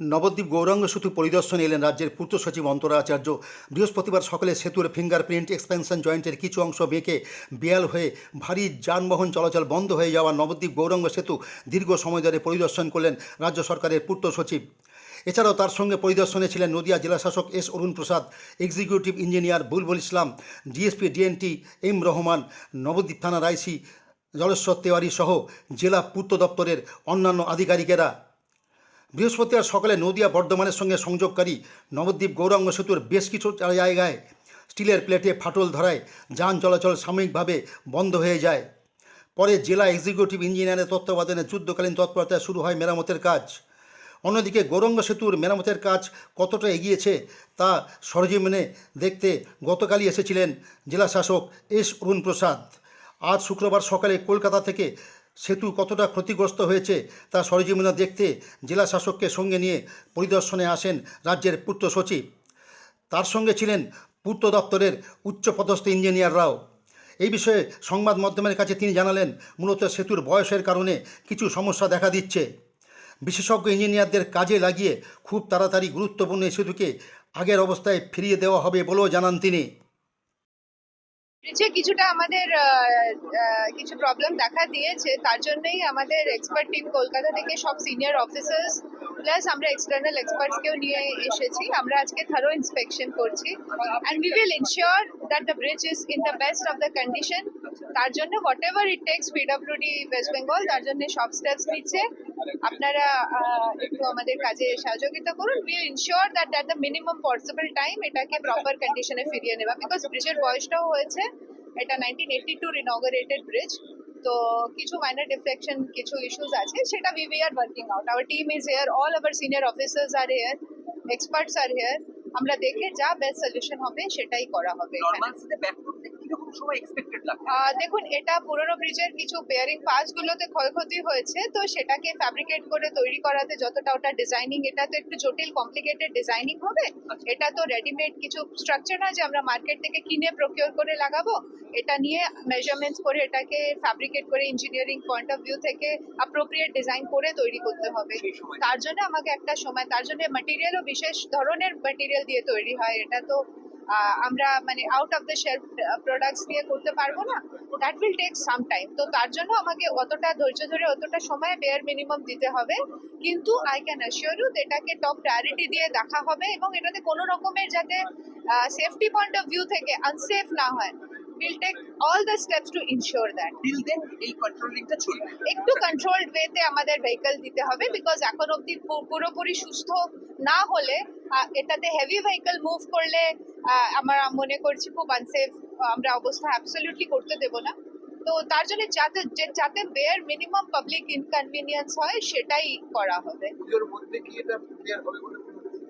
নবদ্বীপ গৌরাঙ্গ সেতু পরিদর্শনে এলেন রাজ্যের পূর্ত সচিব অন্তরাচার্য। বৃহস্পতিবার সকালে সেতুর ফিঙ্গারপ্রিন্ট এক্সপেনশন জয়েন্টের কিছু অংশ বেঁকে বেয়াল হয়ে ভারী যানবাহন চলাচল বন্ধ হয়ে যাওয়া নবদ্বীপ গৌরাঙ্গ সেতু দীর্ঘ সময় ধরে পরিদর্শন করলেন রাজ্য সরকারের পূর্ত সচিব। এছাড়াও তার সঙ্গে পরিদর্শনে ছিলেন নদিয়া জেলাশাসক S Arun Prasad executive engineer Bulbul Islam, DSP DNT M Rahman, Nabadwip থানার আইসি জলেশ্বর তেওয়ারি সহ জেলা পূর্ত দপ্তরের অন্যান্য আধিকারিকেরা। বৃহস্পতিবার সকালে নদিয়া বর্ধমানের সঙ্গে সংযোগকারী নবদ্বীপ গৌরাঙ্গ সেতুর বেশ কিছু জায়গায় স্টিলের প্লেটে ফাটল ধরায় যান চলাচল সাময়িকভাবে বন্ধ হয়ে যায়। পরে জেলা এক্সিকিউটিভ ইঞ্জিনিয়ারের তত্ত্বাবধানে যুদ্ধকালীন তৎপরতায় শুরু হয় মেরামতের কাজ। অন্যদিকে গৌরঙ্গ সেতুর মেরামতের কাজ কতটা এগিয়েছে তা সরজমিনে দেখতে গতকালই এসেছিলেন জেলাশাসক এস অরুণ প্রসাদ। আজ শুক্রবার সকালে কলকাতা থেকে সেতু কতটা ক্ষতিগ্রস্ত হয়েছে তা সরজমিনে দেখতে জেলা শাসককে সঙ্গে নিয়ে পরিদর্শনে আসেন রাজ্যের পূর্ত সচিব। তার সঙ্গে ছিলেন পূর্ত দপ্তরের উচ্চপদস্থ ইঞ্জিনিয়াররাও এই বিষয়ে সংবাদ মাধ্যমের কাছে তিনি জানালেন, মূলত সেতুর বয়সের কারণে কিছু সমস্যা দেখা দিচ্ছে। বিশেষজ্ঞ ইঞ্জিনিয়ারদের কাজে লাগিয়ে খুব তাড়াতাড়ি গুরুত্বপূর্ণ সেতুকে আগের অবস্থায় ফিরিয়ে দেওয়া হবে বলেও জানান তিনি। ব্রিজে কিছুটা আমাদের কিছু প্রবলেম দেখা দিয়েছে, তার জন্যই আমাদের এক্সপার্ট টিম কলকাতা থেকে সব সিনিয়র অফিসার্স প্লাস আমরা এক্সটার্নাল এক্সপার্টসকেও নিয়ে এসেছি। আমরা আজকে থারো ইন্সপেকশন করছি। And we will ensure that the bridge is in the best of the condition তার জন্য whatever it takes PWD West Bengal তার জন্য সব স্টেপস নিচ্ছে। আপনারা একটু আমাদের কাজে সহযোগিতা করুন। Will ensure that that the minimum possible time এটাকে প্রপার কন্ডিশনে ফিরিয়ে নেওয়া। বিকজ ব্রিজের বয়সটাও হয়েছে। এটা নাইনটিন এইটটি টুর ইনগরেটেড ব্রিজ তো কিছু মাইনর ডিফ্লেকশন কিছু ইস্যুস আছে। সেটা we we are working out our team is here all our senior officers are here experts are here আমরা দেখে যা বেস্ট সলিউশন হবে সেটাই করা হবে সময় এক্সপেক্টেড লাগে দেখুন এটা পুরোনো ব্রিজের কিছু বেয়ারিং পার্টসগুলোতে ক্ষয়ক্ষতি হয়েছে তো সেটাকে ফ্যাব্রিকেট করে তৈরি করাতে যতটা ওটা ডিজাইনিং এটা তো একটু জটিল কমপ্লিকেটেড ডিজাইনিং হবে। এটা তো রেডিমেড কিছু স্ট্রাকচার না যে আমরা মার্কেট থেকে কিনে প্রকিওর করে লাগাবো। এটা নিয়ে মেজারমেন্টস করে এটাকে ফ্যাব্রিকেট করে ইঞ্জিনিয়ারিং পয়েন্ট অফ ভিউ থেকে অ্যাপ্রোপ্রিয়েট ডিজাইন করে তৈরি করতে হবে। তার জন্য আমাকে একটা সময় তার জন্য ম্যাটেরিয়ালও বিশেষ ধরনের ম্যাটেরিয়াল দিয়ে তৈরি হয়। এটা তো আমরা মানে out of the shelf products দিয়ে করতে পারব না that will take some time তো তার জন্য আমাকে অতটা ধৈর্য ধরে অতটা সময় বেয়ার মিনিমাম দিতে হবে। কিন্তু আই ক্যান অ্যাসিওর ইউ এটাকে টপ প্রায়োরিটি দিয়ে দেখা হবে এবং এটাতে কোনো রকমের যাতে সেফটি পয়েন্ট অফ ভিউ থেকে আনসেফ না হয় will take all the steps to ensure that till then এই কন্ট্রোলিংটা চলবে। একটু কন্ট্রোলড ওয়েতে আমাদের ভেহিকল দিতে হবে বিকজ এখন অব্দি পু- পুরোপুরি সুস্থ না হলে এটাতে হেভি ভেহিকল মুভ করলে আমরা মনে করছি খুব আনসেফ আমরা অবস্থা অ্যাবসলিউটলি করতে দেব না। তো তার জন্য যাতে যে- যাতে বেয়ার মিনিমাম পাবলিক ইনকনভিনিয়েন্স হয় সেটাই করা হবে?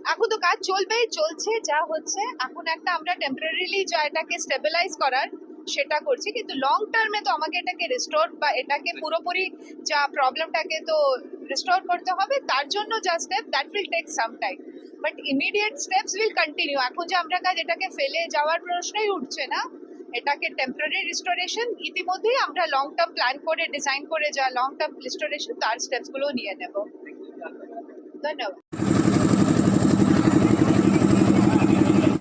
এখন তো কাজ চলবেই চলছে যা হচ্ছে। এখন একটা আমরা টেম্পোরারিলি যা এটাকে স্টেবিলাইজ করার সেটা করছি কিন্তু লং টার্মে তো আমাকে এটাকে রিস্টোর বা এটাকে পুরোপুরি যা প্রবলেমটাকে তো রিস্টোর করতে হবে তার জন্য যা step that will take some time but immediate steps will continue এখন যে আমরা কাজ এটাকে ফেলে যাওয়ার প্রশ্নই উঠছে না। এটাকে টেম্পোরারি রিস্টোরেশন ইতিমধ্যেই আমরা লং টার্ম প্ল্যান করে ডিজাইন করে যা লং টার্ম রিস্টোরেশন তার স্টেপসগুলো নিয়ে নেব। ধন্যবাদ।